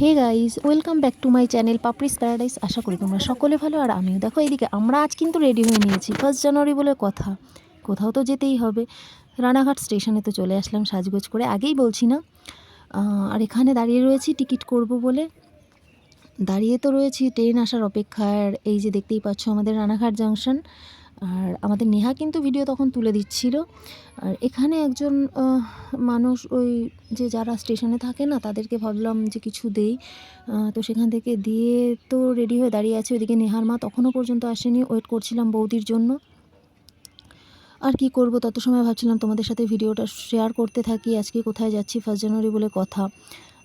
Hey guys welcome back to my channel Papri's paradise আশা করি তোমরা সকলে ভালো, আর আমিও দেখো এইদিকে আমরা আজ কিন্তু রেডি হয়ে নিয়েছি ফার্স্ট জানুয়ারি বলে কথা। কোথাও তো যেতেই হবে। রানাঘাট স্টেশনে তো চলে আসলাম সাজগোজ করে, আগেই বলছি না। আর এখানে দাঁড়িয়ে রয়েছি টিকিট করব বলে। দাঁড়িয়ে তো রয়েছি ট্রেন আসার অপেক্ষার এই যে দেখতেই পাচ্ছ আমাদের রানাঘাট জাংশন আর আমাদের নেহা কিন্তু ভিডিও তখন তুলে দিচ্ছিল। আর এখানে একজন মানুষ ওই যে যারা স্টেশনে থাকে না, তাদেরকে ভাবলাম যে কিছু দেই। তো সেখান থেকে দিয়ে তো রেডি হয়ে দাঁড়িয়ে আছে। ওইদিকে নেহার মা তখনও পর্যন্ত আসেনি। ওয়েট করছিলাম বৌদির জন্য। আর কি করব? তত সময় ভাবছিলাম তোমাদের সাথে ভিডিওটা শেয়ার করতে থাকি। আজকে কোথায় যাচ্ছি? ফার্স্ট জানুয়ারি বলে কথা।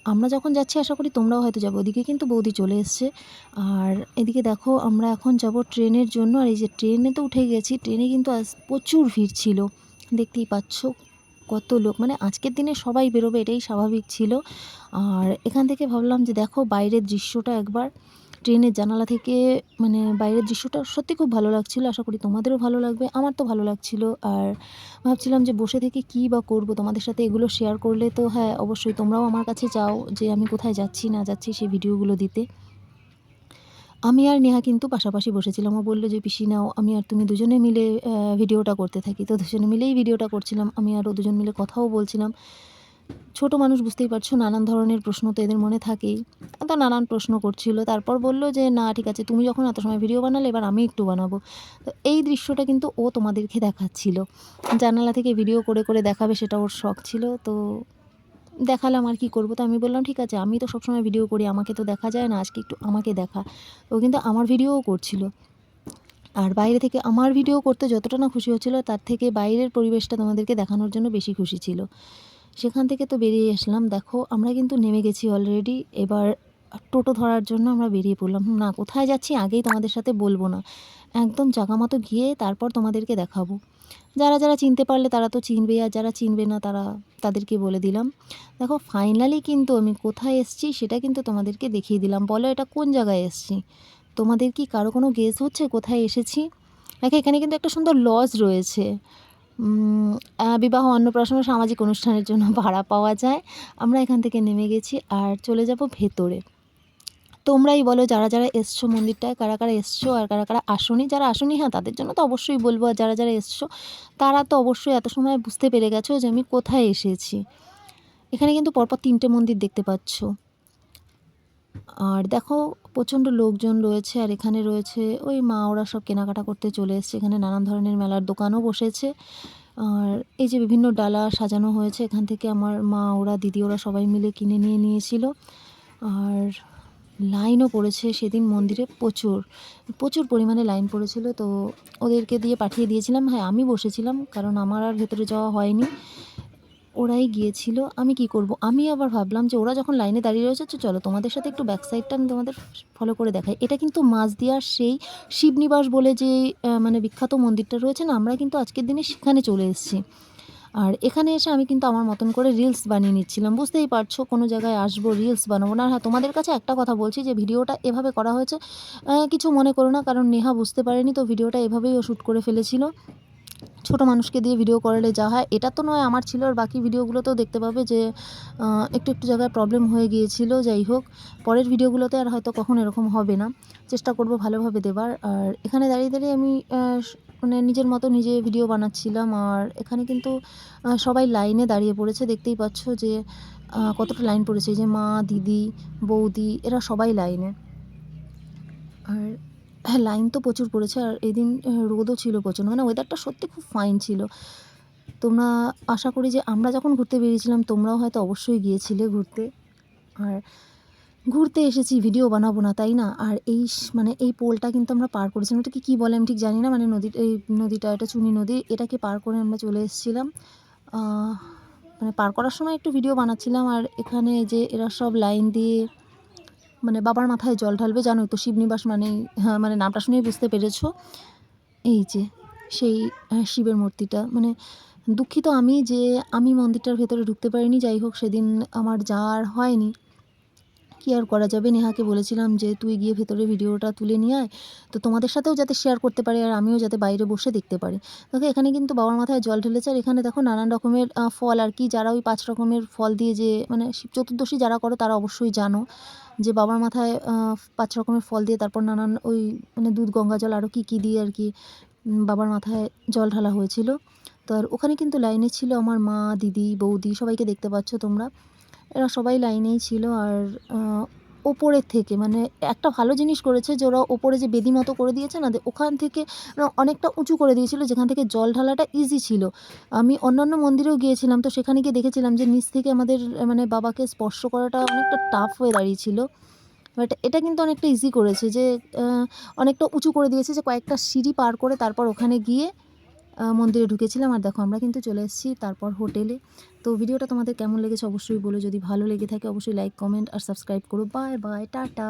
আমরা যখন যাচ্ছি, আশা করি তোমরাও হয়তো যাব। ওদিকে কিন্তু বৌদি চলে এসছে। আর এদিকে দেখো, আমরা এখন যাব ট্রেনের জন্য। আর এই যে ট্রেনে তো উঠে গেছি, ট্রেনে কিন্তু আজ প্রচুর ভিড় ছিল। দেখতেই পাচ্ছ কত লোক। মানে আজকের দিনে সবাই বেরোবে, এটাই স্বাভাবিক ছিল। আর এখান থেকে ভাবলাম যে দেখো বাইরের দৃশ্যটা একবার। ট্রেনের জানালা থেকে মানে বাইরের দৃশ্যটা সত্যি খুব ভালো লাগছিল। আশা করি তোমাদেরও ভালো লাগবে, আমার তো ভালো লাগছিল। আর ভাবছিলাম যে বসে থেকে কী বা করব, তোমাদের সাথে এগুলো শেয়ার করলে তো হ্যাঁ অবশ্যই তোমরাও আমার কাছে চাও যে আমি কোথায় যাচ্ছি, না যাচ্ছি সেই ভিডিওগুলো দিতে। আমি আর নেহা কিন্তু পাশাপাশি বসেছিলাম। ও বলল যে, পিসি নাও, আমি আর তুমি দুজনে মিলে ভিডিওটা করতে থাকি। তো দুজনে মিলেই ভিডিওটা করছিলাম। আমি আর ও দুজন মিলে কথাও বলছিলাম। ছোট মানুষ বুঝতেই পারছ, নানান ধরনের প্রশ্ন তো এদের মনে থাকেই। তো নানান প্রশ্ন করছিল, তারপর বলল যে, না, ঠিক আছে, তুমি যখন এত সময় ভিডিও বানালে, এবার আমি একটু বানাবো। তো এই দৃশ্যটা কিন্তু ও তোমাদেরকে দেখাচ্ছিল। জানালা থেকে ভিডিও করে করে দেখাবে, সেটা ওর শখ ছিল। তো দেখালাম আর কি করব। তো আমি বললাম, ঠিক আছে, আমি তো সবসময় ভিডিও করি, আমাকে তো দেখা যায় না, আজকে একটু আমাকে দেখা। ও কিন্তু আমার ভিডিওও করছিল। আর বাইরে থেকে আমার ভিডিও করতে যতটা না খুশি হচ্ছিল, তার থেকে বাইরের পরিবেশটা তোমাদেরকে দেখানোর জন্য বেশি খুশি ছিল। সেখান থেকে তো বেরিয়ে আসলাম। দেখো, আমরা কিন্তু নেমে গেছি অলরেডি এবার টোটো ধরার জন্য আমরা বেরিয়ে পড়লাম। না, কোথায় যাচ্ছি আগেই তোমাদের সাথে বলব না। একদম জাগামতো গিয়ে তারপর তোমাদেরকে দেখাবো। যারা যারা চিনতে পারলে তারা তো চিনবে, আর যারা চিনবে না তারা তাদেরকে বলে দিলাম। দেখো ফাইনালি কিন্তু আমি কোথায় এসেছি সেটা কিন্তু তোমাদেরকে দেখিয়ে দিলাম। বলো, এটা কোন জায়গায় এসেছি? তোমাদের কি কারও কোনো গেস হচ্ছে কোথায় এসেছি? দেখো, এখানে কিন্তু একটা সুন্দর লজ রয়েছে। বিবাহ অন্নপ্রাশন সামাজিক অনুষ্ঠানের জন্য ভাড়া পাওয়া যায়। আমরা এখান থেকে নেমে গেছি আর চলে যাব ভেতরে। তোমরাই বলো যারা যারা এসছো মন্দিরটায়, কারা কারা এসছো আর কারা কারা আসনি। যারা আসনি হ্যাঁ তাদের জন্য তো অবশ্যই বলব, আর যারা যারা এসছো, তারা তো অবশ্যই এত সময় বুঝতে পেরে গেছো যে আমি কোথায় এসেছি। এখানে কিন্তু পরপর তিনটে মন্দির দেখতে পাচ্ছ। আর দেখো প্রচণ্ড লোকজন রয়েছে আর এখানে রয়েছে ওই মা ওরা সব কেনাকাটা করতে চলে এসছে। এখানে নানান ধরনের মেলার দোকানও বসেছে। আর এই যে বিভিন্ন ডালা সাজানো হয়েছে, এখান থেকে আমার মা ওরা, দিদি ওরা সবাই মিলে কিনে নিয়ে নিয়েছিল। আর লাইনও পড়েছে সেদিন মন্দিরে প্রচুর প্রচুর পরিমাণে লাইন পড়েছিল। তো ওদেরকে দিয়ে পাঠিয়ে দিয়েছিলাম। হ্যাঁ আমি বসেছিলাম কারণ আমার আর ভেতরে যাওয়া হয়নি। ওরাই গিয়েছিল, আমি কি করব? আমি আবার ভাবলাম যে ওরা যখন লাইনে দাঁড়িয়ে রয়েছে, তো চলো তোমাদের সাথে একটু ব্যাক সাইডটা আমি তোমাদের ফলো করে দেখাই। এটা কিন্তু মাঝদিয়ার সেই শিবনিবাস বলে যে মানে বিখ্যাত মন্দিরটা রয়েছে না, আমরা কিন্তু আজকের দিনে সেখানে চলে এসেছি। আর এখানে এসে আমি কিন্তু আমার মতন করে রিলস বানিয়ে নিচ্ছিলাম। বুঝতেই পারছ, কোনো জায়গায় আসব রিলস বানাবো না। হ্যাঁ তোমাদের কাছে একটা কথা বলছি যে, ভিডিওটা এভাবে করা হয়েছে কিছু মনে করো না, কারণ নেহা বুঝতে পারেনি, তো ভিডিওটা এভাবেই ও শ্যুট করে ফেলেছিল। ছোট মানুষকে দিয়ে ভিডিও করালে যা হয়। এটা তো নয়, আমার ছিল আর বাকি ভিডিওগুলোতেও দেখতে পাবে যে একটু একটু জায়গায় প্রবলেম হয়ে গিয়েছিল, যাই হোক। পরের ভিডিওগুলোতে আর হয়তো কখন এরকম হবে না। চেষ্টা করব ভালোভাবে দেবার। আর এখানে দাঁড়িয়ে দাঁড়িয়ে আমি মানে নিজের মতো নিজে ভিডিও বানাচ্ছিলাম। আর এখানে কিন্তু সবাই লাইনে দাঁড়িয়ে পড়েছে। দেখতেই পাচ্ছ যে কতটা লাইন পড়েছে। যে মা, দিদি, বৌদি, এরা সবাই লাইনে আর হ্যাঁ লাইন তো প্রচুর পড়েছে আর এদিন রোদও ছিল প্রচণ্ড। মানে ওয়েদারটা সত্যি খুব ফাইন ছিল। তোমরা আশা করি যে আমরা যখন ঘুরতে বেরিয়েছিলাম, তোমরাও হয়তো অবশ্যই গিয়েছিলে ঘুরতে। আর ঘুরতে এসেছি ভিডিও বানাবো না, তাই না? আর এই মানে এই পোলটা কিন্তু আমরা পার করেছিলাম। এটাকে কী বলে আমি ঠিক জানি না মানে নদী, এই নদীটা, এটা চুনি নদী, এটাকে পার করে আমরা চলে এসেছিলাম। মানে পার করার সময় একটু ভিডিও বানাচ্ছিলাম। আর এখানে যে এরা সব লাইন দিয়ে মানে বাবার মাথায় জল ঢালবে জানোই তো শিবনিবাস মানে হ্যাঁ মানে নামটা শুনেই বুঝতে পেরেছ। এই যে সেই আহ, শিবের মূর্তিটা মানে দুঃখিত আমি যে আমি মন্দিরটার ভেতরে ঢুকতে পারিনি যাই হোক সেদিন আমার যাওয়ার হয়নি। কী আর করা যাবে? নেহাকে বলেছিলাম যে, তুই গিয়ে ভেতরে ভিডিওটা তুলে নিয়ে আয়। তো তোমাদের সাথেও যাতে শেয়ার করতে পারি আর আমিও যাতে বাইরে বসে দেখতে পারি। দেখো, এখানে কিন্তু বাবার মাথায় জল ঢেলেছে আর এখানে দেখো নানান রকমের ফল আর কি। যারা ওই পাঁচ রকমের ফল দিয়ে যে মানে চতুর্দশী যারা করো তারা অবশ্যই জানো যে, বাবার মাথায় পাঁচ রকমের ফল দিয়ে তারপর নানান ওই মানে দুধ, গঙ্গা জল আরও কী কী দিয়ে আর কি বাবার মাথায় জল ঢালা হয়েছিল। তো আর ওখানে কিন্তু লাইনে ছিল আমার মা, দিদি, বৌদি সবাইকে দেখতে পাচ্ছ তোমরা। এরা সবাই লাইনেই ছিল আর ওপরের থেকে মানে একটা ভালো জিনিস করেছে যে ওরা ওপরে যে বেদি মতো করে দিয়েছে না ওখান থেকে অনেকটা উঁচু করে দিয়েছিল, যেখান থেকে জল ঢালাটা ইজি ছিল। আমি অন্যান্য মন্দিরেও গিয়েছিলাম, তো সেখানে গিয়ে দেখেছিলাম যে নিচ থেকে আমাদের মানে বাবাকে স্পর্শ করাটা অনেকটা টাফ হয়ে দাঁড়িয়েছিল। বাট এটা কিন্তু অনেকটা ইজি করেছে যে অনেকটা উঁচু করে দিয়েছে যে কয়েকটা সিঁড়ি পার করে তারপর ওখানে গিয়ে মন্দিরে ঢুকেছিলাম আর দেখো আমরা কিন্তু চলে এসেছি তারপর হোটেলে। তো ভিডিওটা তোমাদের কেমন লেগেছে অবশ্যই বলো, যদি ভালো লেগে থাকে অবশ্যই লাইক কমেন্ট আর সাবস্ক্রাইব করো। Bye bye tata.